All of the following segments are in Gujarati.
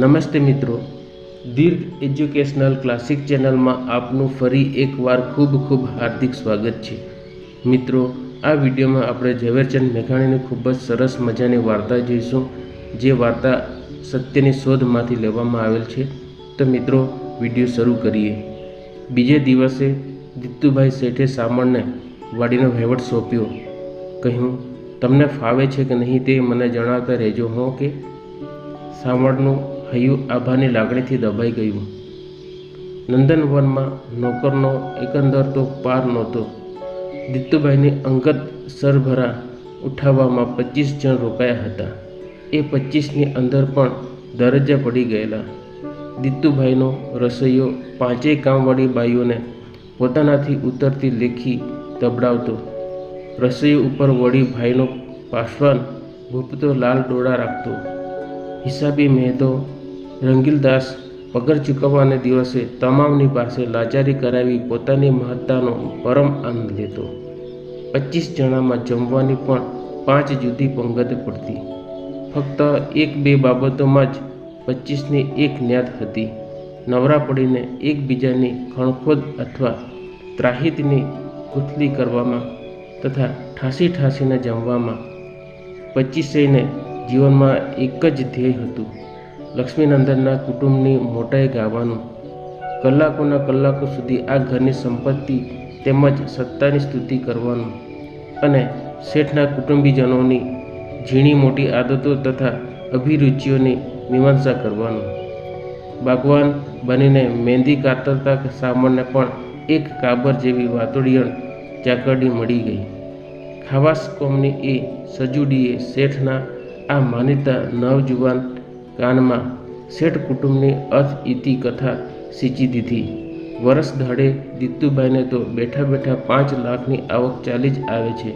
નમસ્તે મિત્રો. દીર્ઘ એજ્યુકેશનલ ક્લાસિક ચેનલમાં આપનું ફરી એકવાર ખૂબ ખૂબ હાર્દિક સ્વાગત છે. મિત્રો, આ વિડીયોમાં આપણે ઝવેરચંદ મેઘાણીની ખૂબ જ સરસ મજાની વાર્તા જોઈશું, જે વાર્તા સત્યની શોધમાંથી લેવામાં આવેલ છે. તો મિત્રો, વીડિયો શરૂ કરીએ. બીજે દિવસે દીતુભાઈ શેઠે સામણને વાડીનો વહીવટ સોંપ્યો. કહ્યું, તમને ફાવે છે કે નહીં તે મને જણાવતા રહેજો, હો કે? સાવળનું હૈયું આભાની લાગણીથી દબાઈ ગયું. નંદનવનમાં નોકરનો એકંદર તો પાર નહોતો. દિત્તુભાઈની અંગત સરભરા ઉઠાવવામાં પચીસ જણ રોકાયા હતા. એ પચીસની અંદર પણ દરજ્જા પડી ગયેલા. દિત્તુભાઈનો રસોઈયો પાંચેય કામવાળી બાઈઓને પોતાનાથી ઉતરતી લેખી દબડાવતો. રસોઈ ઉપર વળી ભાઈનો પાસવાન ભૂપતો લાલ ડોળા રાખતો. હિસાબી મહેતો રંગીલદાસ પગાર ચૂકવવાને દિવસે તમામની પાસે લાચારી કરાવી પોતાની મહત્તાનો પરમ આનંદ લેતો. પચીસ જણામાં જમવાની પણ પાંચ જુદી પંગત પડતી. ફક્ત એક બે બાબતોમાં જ પચીસની એક ન્યાત હતી. નવરા પડીને એકબીજાની ખણખોદ અથવા ત્રાહિતની ગુથલી કરવામાં તથા ઠાંસી ઠાંસીને જમવામાં પચીસેયને જીવનમાં એક જ ધ્યેય હતું. લક્ષ્મીનંદનના કુટુંબની મોટાઈ ગાવાનું. કલાકોના કલાકો સુધી આ ઘરની સંપત્તિ તેમજ સત્તાની સ્તુતિ કરવાનું અને શેઠના કુટુંબીજનોની ઝીણી મોટી આદતો તથા અભિરુચિઓની મીમાંસા કરવાનું. ભગવાન બનીને મહેંદી કાતરતા સામાનને પણ એક કાબર જેવી વાતોડિયણ ચાકરડી મળી ગઈ. ખાવાસ કોમની એ સજુડીએ શેઠના આ માનીતા નવજુવાન કાનમાં શેઠ કુટુંબની અર્થ ઇતિ કથા સિંચી દીધી. વરસ દાડે દીતુભાઈને તો બેઠા બેઠા પાંચ લાખની આવક ચાલી જ આવે છે.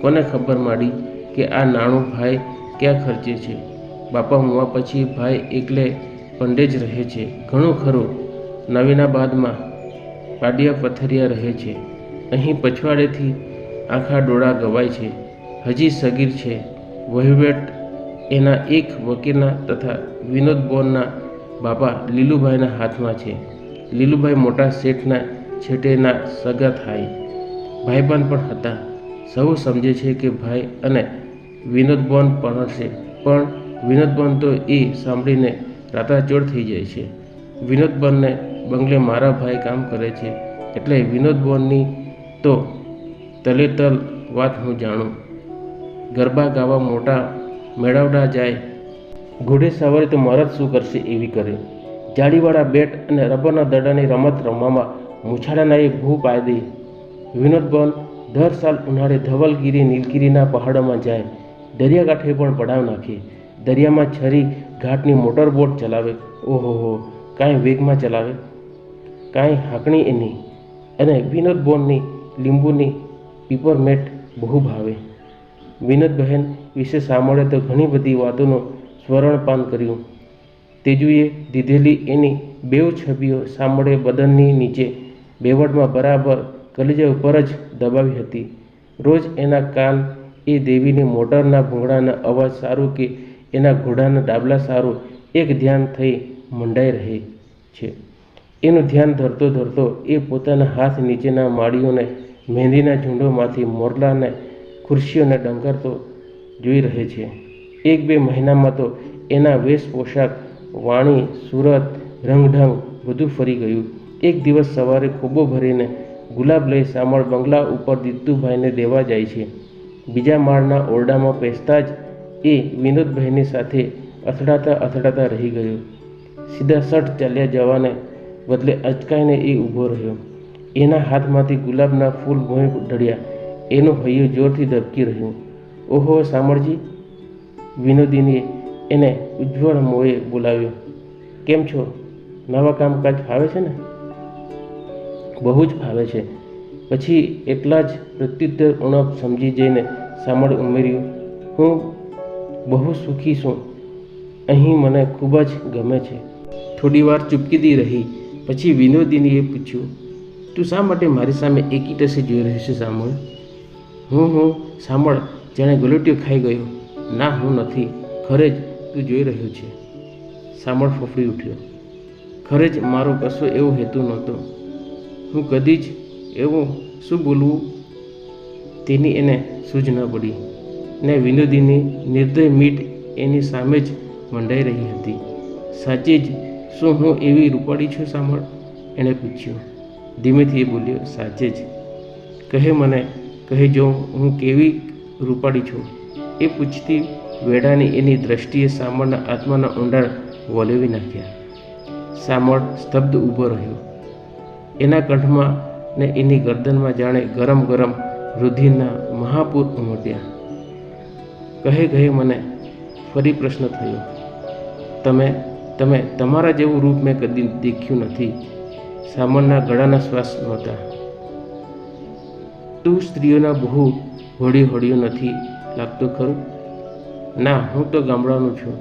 કોને ખબર માડી કે આ નાણું ભાઈ ક્યાં ખર્ચે છે? બાપા મુવા પછી ભાઈ એકલે પંડે જ રહે છે. ઘણું ખરું. નવીનાબાદમાં પાડિયા પથરિયા રહે છે. અહીં પછવાડેથી આખા ડોળા ગવાય છે. હજી સગીર છે. વહીવટ એના એક વકીલના તથા વિનોદ બોનના બાપા લીલુભાઈના હાથમાં છે. લીલુભાઈ મોટા શેઠના છેટેના સગા થાય. ભાઈબંધ પણ હતા. સૌ સમજે છે કે ભાઈ અને વિનોદ બોન પરણશે. પણ વિનોદ બોન તો એ સાંભળીને રાતાચોડ થઈ જાય છે. વિનોદ બોનને બંગલે મારા ભાઈ કામ કરે છે. એટલે વિનોદ બોનની તો તલેતલ વાત હું જાણું. ગરબા ગાવા મોટા મેળવડા જાય. ઘોડે સવારે તો મરદ શું કરશે એવી કરે. જાળીવાળા બેટ અને રબરના દડાની રમત રમવામાં મૂછાડાના એ ભૂ પાય વિનોદ વિનોદબન દર સાલ ઉનાળે ધવલગીરી, નીલગીરીના પહાડોમાં જાય. દરિયાકાંઠે પણ પડાવ નાખે. દરિયામાં છરી ઘાટની મોટર બોટ ચલાવે. ઓહો હો, કાંઈ વેગમાં ચલાવે. કાંઈ હાંકણી એની અને વિનોદ બોનની લીંબુની પીપરમેટ બહુ ભાવે. વિનોદ બહેન વિશે સાંભળે તો ઘણી બધી વાતોનું સ્મરણપાન કર્યું. તેજુએ દીધેલી એની બેવ છબીઓ સાંભળે બદનની નીચે બેવડમાં બરાબર કલેજા ઉપર જ દબાવી હતી. રોજ એના કાન એ દેવીની મોટરના ભૂંગળાના અવાજ સારું કે એના ઘોડાના ડાબલા સારું એક ધ્યાન થઈ મંડાઈ રહે છે. એનું ધ્યાન ધરતો ધરતો એ પોતાના હાથ નીચેના માળીઓને મહેંદીના ઝૂંડોમાંથી મોરલાને ખુરશીઓને ડંકારતો જોઈ રહે છે. એક બે મહિનામાં તો એના વેશ પોશાક વાણી, સુરત, રંગઢંગ બધું ફરી ગયું. એક દિવસ સવારે ખૂબો ભરીને ગુલાબ લઈ સામળ બંગલા ઉપર દીતુભાઈને દેવા જાય છે. બીજા માળના ઓરડામાં પેસતા જ એ વિનોદભાઈની સાથે અથડાતા અથડાતા રહી ગયો. સીધા સટ ચાલ્યા જવાને બદલે અચકાઈને એ ઊભો રહ્યો. એના હાથમાંથી ગુલાબના ફૂલ ભોંય ઢળ્યા. એનું હૈયું જોરથી ધબકી રહ્યું. ઓહો સામળજી વિનોદીનીએ એને ઉજ્જવળ મોએ બોલાવ્યો, કેમ છો? નવા કામકાજ ફાવે છે ને? બહુ જ ફાવે છે. પછી એટલા જ પ્રત્યુત્તર ઉણપ સમજી જઈને શામળ ઉમેર્યું, હું બહુ સુખી છું. અહીં મને ખૂબ જ ગમે છે. થોડી વાર ચૂપકીદી રહી. પછી વિનોદિનીએ પૂછ્યું, તું શા માટે મારી સામે એકી ટસે જોઈ રહ્યો છે સાંભળ? હું હું, સાંભળ. જાણે ગલોટીઓ ખાઈ ગયો. ના, હું નથી. ખરે જ તું જોઈ રહ્યો છે. સામળ ફફડી ઉઠ્યો. ખરે જ મારો કશો એવો હેતુ નહોતો. હું કદી જ એવું શું બોલવું? તેની એને સૂઝ ન પડી. ને વિનોદીની નિર્દય મીટ એની સામે જ મંડાઈ રહી હતી. સાચે જ શું હું એવી રૂપાળી છું? સાંભળ. એણે પૂછ્યું. ધીમેથી એ બોલ્યો, સાચે જ. કહે મને, કહે જો હું કેવી રૂપાળી છો. એ પૂછતી વેડાની એની દ્રષ્ટિએ સામળના આત્માના ઊંડાણ વોલેવી નાખ્યા. સામળ સ્તબ્ધ ઊભો રહ્યો. એના કંઠમાં ને એની ગરદનમાં જાણે ગરમ ગરમ રુધિરના મહાપૂર ઉમટ્યા. કહે કહે મને ફરી પ્રશ્ન થયો. તમે તમે તમારા જેવું રૂપ મેં કદી દેખ્યું નથી. સામળના ગળાના શ્વાસ નહોતા. તું સ્ત્રીઓના બહુ હોળી હોળ્યો નથી લાગતું ખરું? ના, હું તો ગામડાનું છું.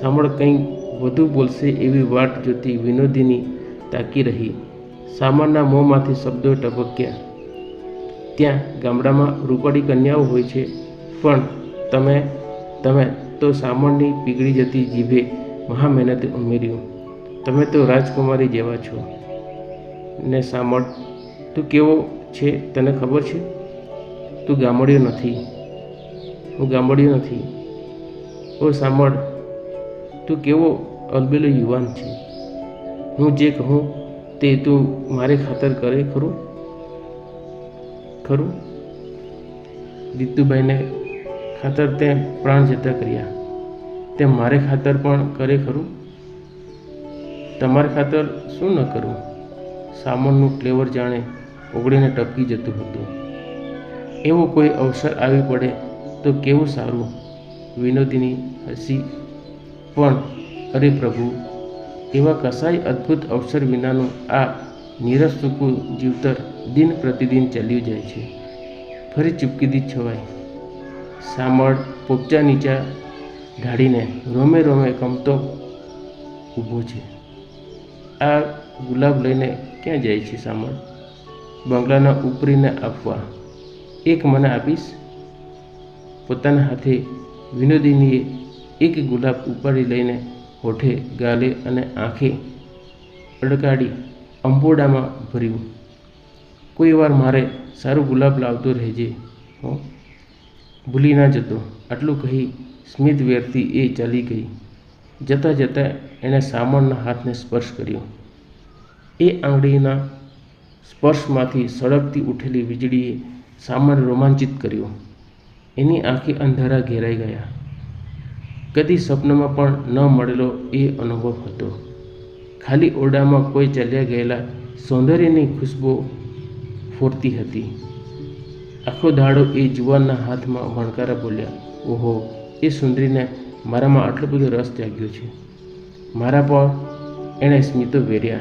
સાંભળ કંઈ વધુ બોલશે એવી વાટ જોતી વિનોદીની તાકી રહી. સામળના મોંમાંથી શબ્દો ટપક્યા. ત્યાં ગામડામાં રૂપાળી કન્યાઓ હોય છે, પણ તમે તમે તો સામળની પીગળી જતી જીભે મહા મહેનતે ઉમેર્યું. તમે તો રાજકુમારી જેવા છો. ને સાંભળ, તું કેવો છે તને ખબર છે? તું ગામડિયો નથી. હું ગામડિયો નથી. ઓ સાંભળ, તું કેવો અલબેલો યુવાન છે. હું જે કહું તે તું મારે ખાતર કરે, ખરું? ખરું? દીતુભાઈને ખાતર તે પ્રાણ જતા કર્યા. તે મારે ખાતર પણ કરે, ખરું? તમારે ખાતર શું ન કરું? સામાનનું ફ્લેવર જાણે ઓગળીને ટપકી જતું હતું. એવો કોઈ અવસર આવી પડે તો કેવું સારું? વિનોદીની હસી. પણ, અરે પ્રભુ, એવા કસાય અદ્ભુત અવસર વિનાનું આ નીરસ સૂકું જીવતર દિન પ્રતિદિન ચાલ્યું જાય છે. ફરી ચૂપકીદી છવાય. સામળ પોપચા નીચા ઢાળીને રોમે રોમે કમતો ઊભો છે. આ ગુલાબ લઈને ક્યાં જાય છે સામળ બંગલાના ઉપરીને આપવા. એક મને આપીશ. પોતાના હાથે વિનોદિનીએ એક ગુલાબ ઉપાડી લઈને હોઠે ગાલે અને આંખે અડકાડી અંબોડામાં ભર્યું. કોઈ વાર મારે સારું ગુલાબ લાવતો રહેજે, હો. ભૂલી ના જતો. આટલું કહી સ્મિત વેરતી એ ચાલી ગઈ. જતાં જતાં એણે સામાનના હાથને સ્પર્શ કર્યો. એ આંગળીના સ્પર્શમાંથી સળગતી ઉઠેલી વીજળીએ સામણ રોમાંચિત કર્યો. એની આંખે અંધારા ઘેરાઈ ગયા. કદી સ્વપ્નમાં પણ ન મળેલો એ અનુભવ હતો. ખાલી ઓરડામાં કોઈ ચાલ્યા ગયેલા સૌંદર્યની ખુશ્બુ ફોરતી હતી. આખો દાડો એ જુવાનના હાથમાં વણકારા બોલ્યા, ઓહો, એ સુંદરીને મારામાં આટલો બધો રસ જાગ્યો છે. મારા પર એણે સ્મિતો વેર્યા.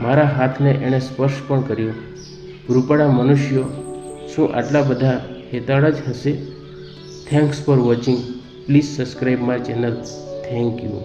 મારા હાથને એણે સ્પર્શ પણ કર્યો. રૂપાળા મનુષ્યો શું આટલા બધા હેતાળ જ હશે? Thanks for watching please subscribe my channel thank you